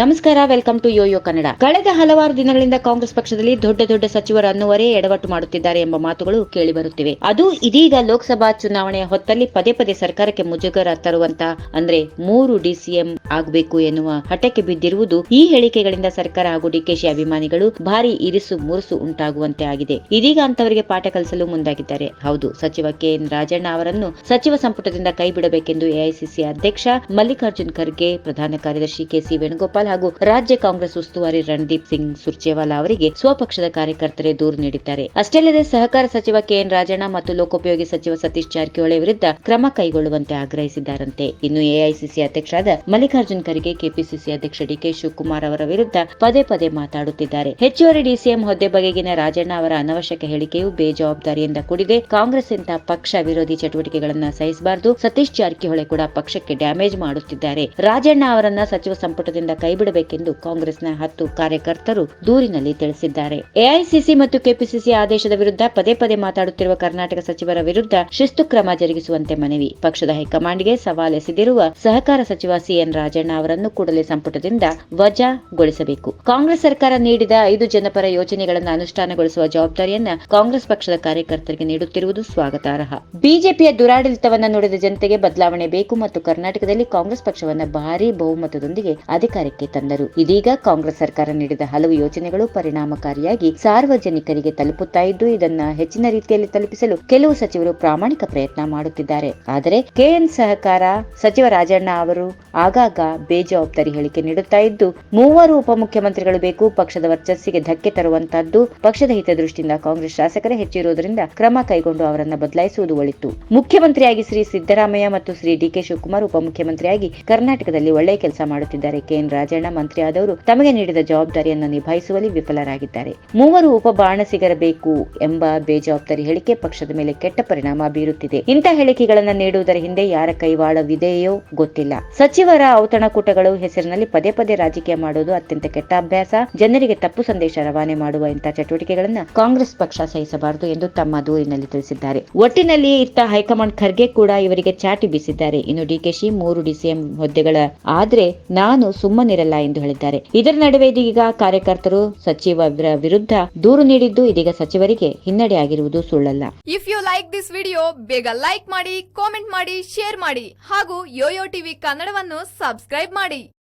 ನಮಸ್ಕಾರ, welcome to Yoyo Kannada. ಕಳೆದ ಹಲವಾರು ದಿನಗಳಿಂದ ಕಾಂಗ್ರೆಸ್ ಪಕ್ಷದಲ್ಲಿ ದೊಡ್ಡ ದೊಡ್ಡ ಸಚಿವರು ಅನ್ನುವರೇ ಎಡವಟ್ಟು ಮಾಡುತ್ತಿದ್ದಾರೆ ಎಂಬ ಮಾತುಗಳು ಕೇಳಿ ಬರುತ್ತಿವೆ. ಅದು ಇದೀಗ ಲೋಕಸಭಾ ಚುನಾವಣೆಯ ಹೊತ್ತಲ್ಲಿ ಪದೇ ಪದೇ ಸರ್ಕಾರಕ್ಕೆ ಮುಜುಗರ ತರುವಂತ ಅಂದ್ರೆ ಮೂರು ಡಿಸಿಎಂ ಆಗಬೇಕು ಎನ್ನುವ ಹಠಕ್ಕೆ ಬಿದ್ದಿರುವುದು ಈ ಹೇಳಿಕೆಗಳಿಂದ ಸರ್ಕಾರ ಹಾಗೂ ಡಿಕೆಶಿ ಅಭಿಮಾನಿಗಳು ಭಾರಿ ಇರಿಸು ಮುರುಸು ಉಂಟಾಗುವಂತೆ ಆಗಿದೆ. ಇದೀಗ ಅಂತವರಿಗೆ ಪಾಠ ಕಲಿಸಲು ಮುಂದಾಗಿದ್ದಾರೆ. ಹೌದು, ಸಚಿವ ಕೆ. ಎನ್. ರಾಜಣ್ಣ ಅವರನ್ನು ಸಚಿವ ಸಂಪುಟದಿಂದ ಕೈ ಬಿಡಬೇಕೆಂದು ಎಐಸಿಸಿ ಅಧ್ಯಕ್ಷ ಮಲ್ಲಿಕಾರ್ಜುನ್ ಖರ್ಗೆ, ಪ್ರಧಾನ ಕಾರ್ಯದರ್ಶಿ ಕೆಸಿ ವೇಣುಗೋಪಾಲ್ ಹಾಗೂ ರಾಜ್ಯ ಕಾಂಗ್ರೆಸ್ ಉಸ್ತುವಾರಿ ರಣದೀಪ್ ಸಿಂಗ್ ಸುರ್ಜೇವಾಲಾ ಅವರಿಗೆ ಸ್ವಪಕ್ಷದ ಕಾರ್ಯಕರ್ತರೇ ದೂರು ನೀಡಿದ್ದಾರೆ. ಅಷ್ಟೇ ಅಲ್ಲದೆ ಸಹಕಾರ ಸಚಿವ ಕೆಎನ್ ರಾಜಣ್ಣ ಮತ್ತು ಲೋಕೋಪಯೋಗಿ ಸಚಿವ ಸತೀಶ್ ಜಾರಕಿಹೊಳಿ ವಿರುದ್ಧ ಕ್ರಮ ಕೈಗೊಳ್ಳುವಂತೆ ಆಗ್ರಹಿಸಿದ್ದಾರಂತೆ. ಇನ್ನು ಎಐಸಿಸಿ ಅಧ್ಯಕ್ಷರಾದ ಮಲ್ಲಿಕಾರ್ಜುನ್ ಖರ್ಗೆ, ಕೆಪಿಸಿಸಿ ಅಧ್ಯಕ್ಷ ಡಿಕೆ ಶಿವಕುಮಾರ್ ಅವರ ವಿರುದ್ಧ ಪದೇ ಪದೇ ಮಾತಾಡುತ್ತಿದ್ದಾರೆ. ಹೆಚ್ಚುವರಿ ಡಿಸಿಎಂ ಹುದ್ದೆ ಬಗೆಗಿನ ರಾಜಣ್ಣ ಅವರ ಅನವಶ್ಯಕ ಹೇಳಿಕೆಯು ಬೇಜವಾಬ್ದಾರಿಯಿಂದ ಕೂಡಿದೆ. ಕಾಂಗ್ರೆಸ್ ಇಂತಹ ಪಕ್ಷ ವಿರೋಧಿ ಚಟುವಟಿಕೆಗಳನ್ನು ಸಹಿಸಬಾರದು. ಸತೀಶ್ ಜಾರಕಿಹೊಳಿ ಕೂಡ ಪಕ್ಷಕ್ಕೆ ಡ್ಯಾಮೇಜ್ ಮಾಡುತ್ತಿದ್ದಾರೆ. ರಾಜಣ್ಣ ಅವರನ್ನ ಸಚಿವ ಸಂಪುಟದಿಂದ ಕೈಬಿಡಬೇಕೆಂದು ಕಾಂಗ್ರೆಸ್ನ ಹತ್ತು ಕಾರ್ಯಕರ್ತರು ದೂರಿನಲ್ಲಿ ತಿಳಿಸಿದ್ದಾರೆ. ಎಐಸಿಸಿ ಮತ್ತು ಕೆಪಿಸಿಸಿ ಆದೇಶದ ವಿರುದ್ಧ ಪದೇ ಪದೇ ಮಾತಾಡುತ್ತಿರುವ ಕರ್ನಾಟಕ ಸಚಿವರ ವಿರುದ್ಧ ಶಿಸ್ತು ಕ್ರಮ ಜರುಗಿಸುವಂತೆ ಮನವಿ. ಪಕ್ಷದ ಹೈಕಮಾಂಡ್ಗೆ ಸವಾಲ್ ಎಸೆದಿರುವ ಸಹಕಾರ ಸಚಿವ ಸಿಎನ್ ರಾಜಣ್ಣ ಅವರನ್ನು ಕೂಡಲೇ ಸಂಪುಟದಿಂದ ವಜಾಗೊಳಿಸಬೇಕು. ಕಾಂಗ್ರೆಸ್ ಸರ್ಕಾರ ನೀಡಿದ ಐದು ಜನಪರ ಯೋಜನೆಗಳನ್ನು ಅನುಷ್ಠಾನಗೊಳಿಸುವ ಜವಾಬ್ದಾರಿಯನ್ನ ಕಾಂಗ್ರೆಸ್ ಪಕ್ಷದ ಕಾರ್ಯಕರ್ತರಿಗೆ ನೀಡುತ್ತಿರುವುದು ಸ್ವಾಗತಾರ್ಹ. ಬಿಜೆಪಿಯ ದುರಾಡಳಿತವನ್ನು ನೋಡಿದ ಜನತೆಗೆ ಬದಲಾವಣೆ ಬೇಕು ಮತ್ತು ಕರ್ನಾಟಕದಲ್ಲಿ ಕಾಂಗ್ರೆಸ್ ಪಕ್ಷವನ್ನು ಭಾರೀ ಬಹುಮತದೊಂದಿಗೆ ಅಧಿಕಾರಕ್ಕೆ ತಂದರು. ಇದೀಗ ಕಾಂಗ್ರೆಸ್ ಸರ್ಕಾರ ನೀಡಿದ ಹಲವು ಯೋಜನೆಗಳು ಪರಿಣಾಮಕಾರಿಯಾಗಿ ಸಾರ್ವಜನಿಕರಿಗೆ ತಲುಪುತ್ತಾ ಇದ್ದು, ಇದನ್ನ ಹೆಚ್ಚಿನ ರೀತಿಯಲ್ಲಿ ತಲುಪಿಸಲು ಕೆಲವು ಸಚಿವರು ಪ್ರಾಮಾಣಿಕ ಪ್ರಯತ್ನ ಮಾಡುತ್ತಿದ್ದಾರೆ. ಆದರೆ ಕೆಎನ್ ಸಹಕಾರ ಸಚಿವ ರಾಜಣ್ಣ ಅವರು ಆಗಾಗ ಬೇಜವಾಬ್ದಾರಿ ಹೇಳಿಕೆ ನೀಡುತ್ತಾ ಇದ್ದು, ಮೂವರು ಉಪಮುಖ್ಯಮಂತ್ರಿಗಳು ಬೇಕು, ಪಕ್ಷದ ವರ್ಚಸ್ಸಿಗೆ ಧಕ್ಕೆ ತರುವಂತಹದ್ದು ಪಕ್ಷದ ಹಿತದೃಷ್ಟಿಯಿಂದ ಕಾಂಗ್ರೆಸ್ ಶಾಸಕರೇ ಹೆಚ್ಚಿರುವುದರಿಂದ ಕ್ರಮ ಕೈಗೊಂಡು ಅವರನ್ನು ಬದಲಾಯಿಸುವುದು ಒಳಿತು. ಮುಖ್ಯಮಂತ್ರಿಯಾಗಿ ಶ್ರೀ ಸಿದ್ದರಾಮಯ್ಯ ಮತ್ತು ಶ್ರೀ ಡಿಕೆ ಶಿವಕುಮಾರ್ ಉಪಮುಖ್ಯಮಂತ್ರಿಯಾಗಿ ಕರ್ನಾಟಕದಲ್ಲಿ ಒಳ್ಳೆಯ ಕೆಲಸ ಮಾಡುತ್ತಿದ್ದಾರೆ. ಕೆಎನ್ ರಾಜಣ್ಣ ಮಂತ್ರಿಯಾದವರು ತಮಗೆ ನೀಡಿದ ಜವಾಬ್ದಾರಿಯನ್ನು ನಿಭಾಯಿಸುವಲ್ಲಿ ವಿಫಲರಾಗಿದ್ದಾರೆ. ಮೂವರು ಉಪ ಬಾಣಸಿಗರಬೇಕು ಎಂಬ ಬೇಜವಾಬ್ದಾರಿ ಹೇಳಿಕೆ ಪಕ್ಷದ ಮೇಲೆ ಕೆಟ್ಟ ಪರಿಣಾಮ ಬೀರುತ್ತಿದೆ. ಇಂಥ ಹೇಳಿಕೆಗಳನ್ನು ನೀಡುವುದರ ಹಿಂದೆ ಯಾರ ಕೈವಾಳವಿದೆಯೋ ಗೊತ್ತಿಲ್ಲ. ಸಚಿವರ ಔತಣಕೂಟಗಳು ಹೆಸರಿನಲ್ಲಿ ಪದೇ ಪದೇ ರಾಜಕೀಯ ಮಾಡುವುದು ಅತ್ಯಂತ ಕೆಟ್ಟ ಅಭ್ಯಾಸ. ಜನರಿಗೆ ತಪ್ಪು ಸಂದೇಶ ರವಾನೆ ಮಾಡುವ ಇಂತಹ ಚಟುವಟಿಕೆಗಳನ್ನ ಕಾಂಗ್ರೆಸ್ ಪಕ್ಷ ಸಹಿಸಬಾರದು ಎಂದು ತಮ್ಮ ದೂರಿನಲ್ಲಿ ತಿಳಿಸಿದ್ದಾರೆ. ಒಟ್ಟಿನಲ್ಲಿ ಇತ್ತ ಹೈಕಮಾಂಡ್ ಖರ್ಗೆ ಕೂಡ ಇವರಿಗೆ ಚಾಟಿ ಬೀಸಿದ್ದಾರೆ. ಇನ್ನು ಡಿಕೆಶಿ ಮೂರು ಡಿಸಿಎಂ ಹುದ್ದೆಗಳ ಆದ್ರೆ ನಾನು ಸುಮ್ಮನಿರಲ್ಲ ಎಂದು ಹೇಳಿದ್ದಾರೆ. ಇದರ ನಡುವೆ ಇದೀಗ ಕಾರ್ಯಕರ್ತರು ಸಚಿವರ ವಿರುದ್ಧ ದೂರು ನೀಡಿದ್ದು ಇದೀಗ ಸಚಿವರಿಗೆ ಹಿನ್ನಡೆ ಆಗಿರುವುದು ಸುಳ್ಳಲ್ಲ. If you like this video ಬೇಗ ಲೈಕ್ ಮಾಡಿ ಕಾಮೆಂಟ್ ಮಾಡಿ ಶೇರ್ ಮಾಡಿ ಹಾಗೂ ಯೋಯೋ ಟಿವಿ ಕನ್ನಡವನ್ನು ಸಬ್ಸ್ಕ್ರೈಬ್ ಮಾಡಿ.